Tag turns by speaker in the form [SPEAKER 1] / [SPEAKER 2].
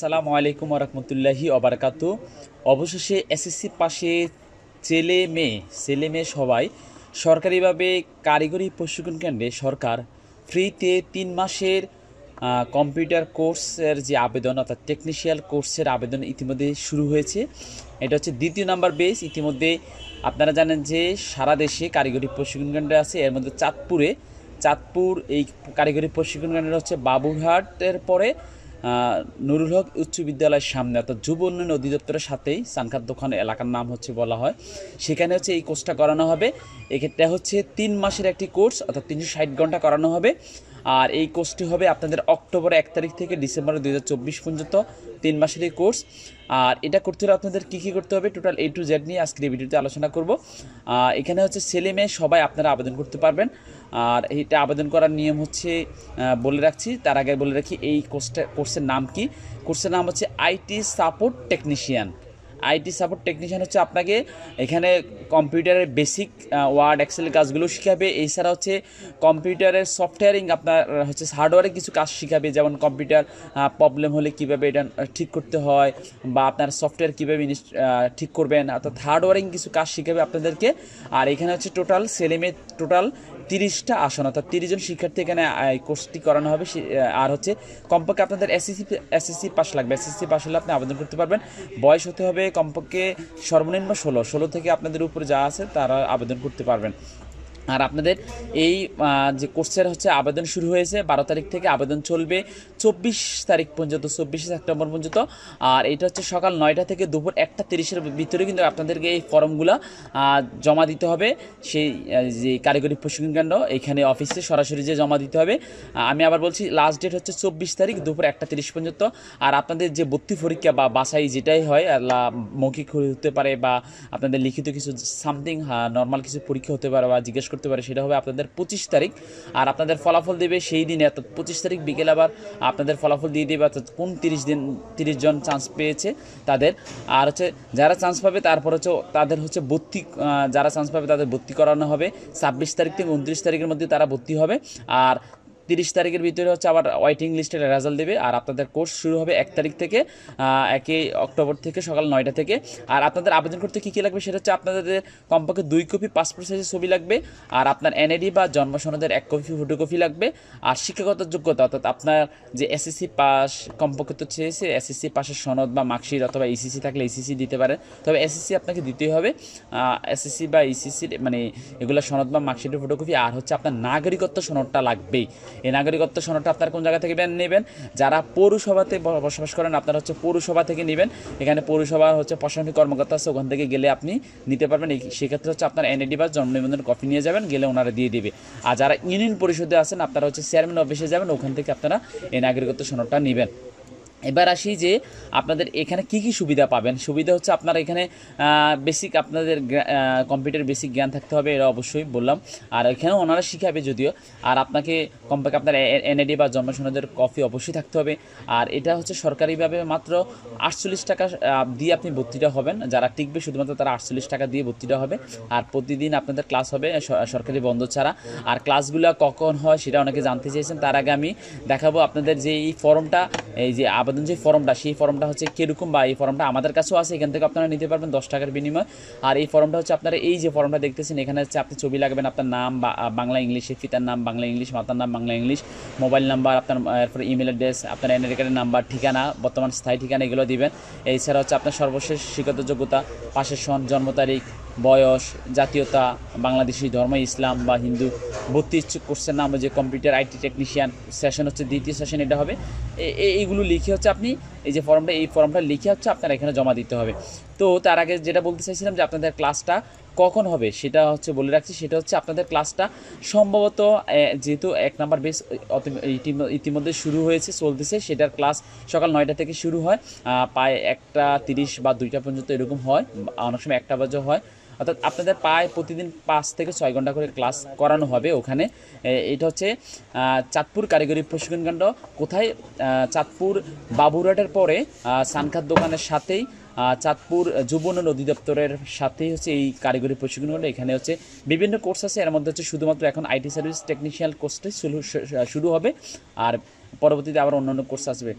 [SPEAKER 1] আসসালামু আলাইকুম রহমতুল্লাহি অবরকাতু অবশেষে এসএসসি পাশে ছেলে মেয়ে ছেলে মেয়ে সবাই সরকারিভাবে কারিগরি প্রশিক্ষণ কেন্দ্রে সরকার ফ্রিতে তিন মাসের কম্পিউটার কোর্সের যে আবেদন, অর্থাৎ টেকনিশিয়াল কোর্সের আবেদন ইতিমধ্যে শুরু হয়েছে। এটা হচ্ছে দ্বিতীয় নাম্বার বেস ইতিমধ্যে আপনারা জানেন যে সারা দেশে কারিগরি প্রশিক্ষণ কেন্দ্র আছে। এর মধ্যে চাঁদপুরে, চাঁদপুর এই কারিগরি প্রশিক্ষণ কেন্দ্র হচ্ছে বাবুরহাটের পরে নুরুল হক উচ্চ বিদ্যালয়ের সামনে, অর্থাৎ যুব উন্নয়ন অধিদপ্তরের সাথেই সানখাত দোকান এলাকার নাম হচ্ছে বলা হয়। সেখানে হচ্ছে এই কোর্সটা করানো হবে। এক্ষেত্রে হচ্ছে তিন মাসের একটি কোর্স অর্থাৎ তিনশো ষাট ঘণ্টা করানো হবে। আর এই কোর্সটি হবে আপনাদের অক্টোবর এক তারিখ থেকে ডিসেম্বর দুই হাজার চব্বিশ পর্যন্ত, তিন মাসের এই কোর্স। আর এটা করতে হলে আপনাদের কী কী করতে হবে, টোটাল এ টু জেড নিয়ে আজকের এই ভিডিওতে আলোচনা করব। এখানে হচ্ছে ছেলে মেয়ে সবাই আপনারা আবেদন করতে পারবেন। আর এটা আবেদন করার নিয়ম হচ্ছে বলে রাখছি, তার আগে বলে রাখি, এই কোর্সটা, কোর্সের নাম কি? কোর্সের নাম হচ্ছে IT support technician. IT support technician হচ্ছে আপনাকে এখানে কম্পিউটারের বেসিক ওয়ার্ড এক্সেলের কাজগুলো শেখাবে। এছাড়া হচ্ছে কম্পিউটারের সফটওয়্যারিং আপনার হচ্ছে হার্ডওয়্যারে কিছু কাজ শেখাবে, যেমন কম্পিউটার প্রবলেম হলে কীভাবে এটা ঠিক করতে হয় বা আপনার সফটওয়্যার কীভাবে ঠিক করবেন, অর্থাৎ হার্ডওয়্যারিং কিছু কাজ শেখাবে আপনাদেরকে। আর এখানে হচ্ছে টোটাল ছেলেমেয়ে টোটাল তিরিশটা আসন, অর্থাৎ তিরিশ জন শিক্ষার্থী এখানে কোর্সটি করানো হবে। আর হচ্ছে কমপক্ষে আপনাদের এসএসসি এসএসসি পাস লাগবে। এসএসসি পাস হলে আপনি আবেদন করতে পারবেন। বয়স হতে হবে কমপক্ষে সর্বনিম্ন ষোলো। ষোলো থেকে আপনাদের উপরে যা আছে তারা আবেদন করতে পারবেন। আর আপনাদের এই যে কোর্সের হচ্ছে আবেদন শুরু হয়েছে, বারো তারিখ থেকে আবেদন চলবে। চব্বিশ তারিখ পর্যন্ত, চব্বিশে সেপ্টেম্বর পর্যন্ত। আর এটা হচ্ছে সকাল নয়টা থেকে দুপুর একটা তিরিশের ভিতরে কিন্তু আপনাদেরকে এই ফর্মগুলো জমা দিতে হবে। সেই যে কারিগরি প্রশিক্ষণ কেন্দ্র, এখানে অফিসে সরাসরি যে জমা দিতে হবে। আমি আবার বলছি লাস্ট ডেট হচ্ছে চব্বিশ তারিখ দুপুর একটা তিরিশ পর্যন্ত। আর আপনাদের যে ভর্তি পরীক্ষা বা বাসাই যেটাই হয় মৌখিক হতে পারে বা আপনাদের লিখিত কিছু সামথিং নর্মাল কিছু পরীক্ষা হতে পারে বা জিজ্ঞেস করতে পারে, সেটা হবে আপনাদের পঁচিশ তারিখ। আর আপনাদের ফলাফল দেবে সেই দিনে, অর্থাৎ পঁচিশ তারিখ বিকেল আবার আপনাদের ফলাফল দিয়ে দেবে, অর্থাৎ কোন তিরিশ দিন, তিরিশ জন চান্স পেয়েছে তাদের। আর হচ্ছে যারা চান্স পাবে, তারপর হচ্ছে তাদের হচ্ছে ভর্তি যারা চান্স পাবে তাদের ভর্তি করানো হবে। ছাব্বিশ তারিখ থেকে উনত্রিশ তারিখের মধ্যে তারা ভর্তি হবে। আর তিরিশ তারিখের ভিতরে হচ্ছে আবার ওয়েটিং লিস্টের রেজাল্ট দেবে। আর আপনাদের কোর্স শুরু হবে এক তারিখ থেকে একই অক্টোবর থেকে সকাল নয়টা থেকে। আর আপনাদের আবেদন করতে কী কী লাগবে সেটা হচ্ছে আপনাদের কমপক্ষে দুই কপি পাসপোর্ট সাইজের ছবি লাগবে, আর আপনার এনআইডি বা জন্ম সনদের এক কপি ফটোকপি লাগবে। আর শিক্ষাগত যোগ্যতা, অর্থাৎ আপনার যে এসএসসি পাস কমপক্ষে তো চেয়েছে এসএসসি পাশের সনদ বা মার্কশিট অথবা ইসিসি থাকলে ইসিসি দিতে পারেন তবে এসএসসি আপনাকে দিতেই হবে। এসএসসি বা ইসিসি মানে এগুলো সনদ বা মার্কশিটের ফটোকপি আর হচ্ছে আপনার নাগরিকত্ব সনদটা লাগবেই। এই নাগরিকত্ব সনদটা আপনার কোন জায়গা থেকে বেন- নেবেন? যারা পৌরসভাতে বসবাস করেন, আপনারা হচ্ছে পৌরসভা থেকে নেবেন। এখানে পৌরসভা হচ্ছে প্রশাসনিক কর্মকর্তা আছে, ওখান থেকে গেলে আপনি নিতে পারবেন। এই সেক্ষেত্রে হচ্ছে আপনার এনএডি বা জন্ম নিবন্ধন কপি নিয়ে যাবেন, গেলে ওনারা দিয়ে দেবে। আর যারা ইউনিয়ন পরিষদে আছেন, আপনারা হচ্ছে চেয়ারম্যান অফিসে যাবেন, ওখান থেকে আপনারা এই নাগরিকত্ব সনদটা নেবেন। এবার আসি যে আপনাদের এখানে কি কি সুবিধা পাবেন? সুবিধা হচ্ছে আপনারা এখানে বেসিক আপনাদের কম্পিউটার বেসিক জ্ঞান থাকতে হবে, এটা অবশ্যই বললাম। আর এখানেও ওনারা শিখাবে যদিও। আর আপনাকে কমপক্ষে আপনার এনআইডি বা জন্ম কপি অবশ্যই থাকতে হবে। আর এটা হচ্ছে সরকারিভাবে মাত্র আটচল্লিশ টাকা দিয়ে আপনি ভর্তিটা হবেন। যারা টিকবে শুধুমাত্র তারা আটচল্লিশ টাকা দিয়ে ভর্তিটা হবে। আর প্রতিদিন আপনাদের ক্লাস হবে সরকারি বন্ধ ছাড়া। আর ক্লাসগুলো কখন হয় সেটা অনেকে জানতে চেয়েছেন। তার আগে আমি দেখাবো আপনাদের যে এই ফর্মটা এই যে যে ফর্মটা, সেই ফর্মটা হচ্ছে কীরকম বা এই ফর্মটা আমাদের কাছেও আছে, এখান থেকে আপনারা নিতে পারবেন দশ টাকার বিনিময়। আর এই ফর্মটা হচ্ছে আপনারা এই যে ফর্মটা দেখতেছেন, এখানে হচ্ছে আপনি ছবি লাগবেন আপনার নাম বা বাংলা ইংলিশে পিতার নাম বাংলা ইংলিশ, মাতার নাম বাংলা ইংলিশ, মোবাইল নাম্বার, আপনার এরপরে ইমেল অ্যাড্রেস আপনার এনআইডি কার্ডের নাম্বার, ঠিকানা, বর্তমান স্থায়ী ঠিকানা এগুলো দিবেন। এছাড়া হচ্ছে আপনার সর্বশেষ শিক্ষত যোগ্যতা পাশের সন, জন্ম তারিখ বয়স, জাতীয়তা, বাংলাদেশি ধর্ম, ইসলাম বা হিন্দু, ভর্তি ইচ্ছুক কোর্সের নাম যে কম্পিউটার আইটি টেকনিশিয়ান সেশন হচ্ছে দ্বিতীয় সেশন এটা হবে। এইগুলো লিখে হচ্ছে আপনি, এই যে ফর্মটা, এই ফর্মটা লিখে হচ্ছে আপনার এখানে জমা দিতে হবে। তো তার আগে যেটা বলতে চাইছিলাম যে আপনাদের ক্লাসটা কখন হবে, সেটা হচ্ছে বলে রাখছি, সেটা হচ্ছে আপনাদের ক্লাসটা সম্ভবত যেহেতু এক নাম্বার বেস ইতিমধ্যে শুরু হয়েছে, চলতেছে, সেটার ক্লাস সকাল নয়টা থেকে শুরু হয় প্রায় একটা তিরিশ বা দুইটা পর্যন্ত এরকম হয়, অনেক সময় একটা বাজে হয়। অর্থাৎ আপনাদের প্রায় প্রতিদিন পাঁচ থেকে ছয় ঘণ্টা করে ক্লাস করানো হবে ওখানে। এটা হচ্ছে চাঁদপুর কারিগরি প্রশিক্ষণ কেন্দ্র। কোথায়? চাঁদপুর বাবুরহাটের পরে সানখাত দোকানের সাথেই চাঁদপুর যুব উন্নয়ন অধিদপ্তরের সাথেই হচ্ছে এই কারিগরি প্রশিক্ষণ কেন্দ্র। এখানে হচ্ছে বিভিন্ন কোর্স আছে, এর মধ্যে হচ্ছে শুধুমাত্র এখন আইটি সার্ভিস টেকনিশিয়াল কোর্সটাই শুরু হবে। আর পরবর্তীতে আবার অন্যান্য কোর্স আসবে।